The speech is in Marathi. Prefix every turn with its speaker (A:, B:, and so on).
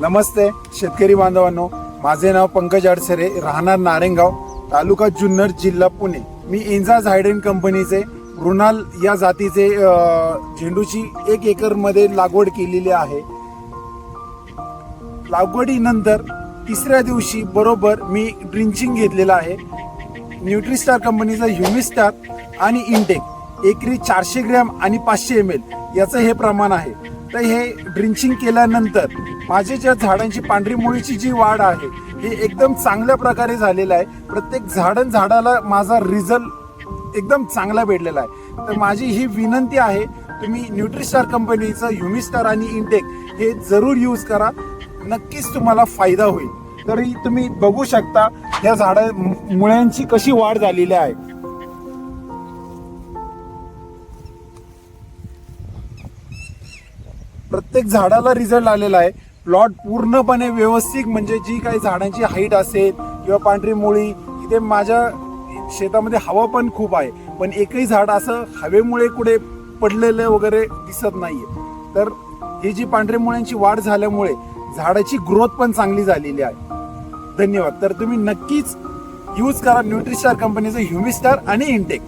A: नमस्ते शेतकरी बांधवांनो. माझे नाव पंकज अडसरे राहणार नारेंगाव तालुका जुन्नर जिल्हा पुणे. मी इंजा झायडेन कंपनीचे मृणाल या जातीचे झेंडूची एक एकरमध्ये लागवड केलेली आहे. लागवडीनंतर तिसऱ्या दिवशी बरोबर मी ड्रिंचिंग घेतलेलं आहे. न्यूट्रीस्टार कंपनीचा ह्युमिस्टार आणि इंटेक एकरी चारशे ग्रॅम आणि पाचशे एम एल याचं हे प्रमाण आहे. तर हे ड्रिंचिंग केल्यानंतर माझे ज्या झाडांची पांढरी मुळीची जी वाढ आहे हे एकदम चांगल्या प्रकारे झालेलं आहे. प्रत्येक झाडन झाडाला माझा रिझल्ट एकदम चांगला भेटलेला आहे. तर माझी ही विनंती आहे तुम्ही न्यूट्रिस्टार कंपनीचं ह्युमिस्टार आणि इंटेक हे जरूर यूज करा. नक्कीच तुम्हाला फायदा होईल. तरी तुम्ही बघू शकता या झाडा मु- मुळ्यांची कशी वाढ झालेली आहे. प्रत्येक झाडाला रिझल्ट आलेला आहे. प्लॉट पूर्णपणे व्यवस्थित म्हणजे जी काही झाडांची हाईट असेल किंवा पांढरी मुळी इथे माझ्या शेतामध्ये हवा पण खूप आहे. पण एकही झाड असं हवेमुळे कुठे पडलेलं वगैरे दिसत नाहीये. तर ही जी पांढरी मुळ्यांची वाढ झाल्यामुळे झाडाची ग्रोथ पण चांगली झालेली आहे. धन्यवाद. तर तुम्ही नक्कीच यूज करा न्यूट्रिस्टार कंपनीचं ह्युमिस्टार आणि इंटेक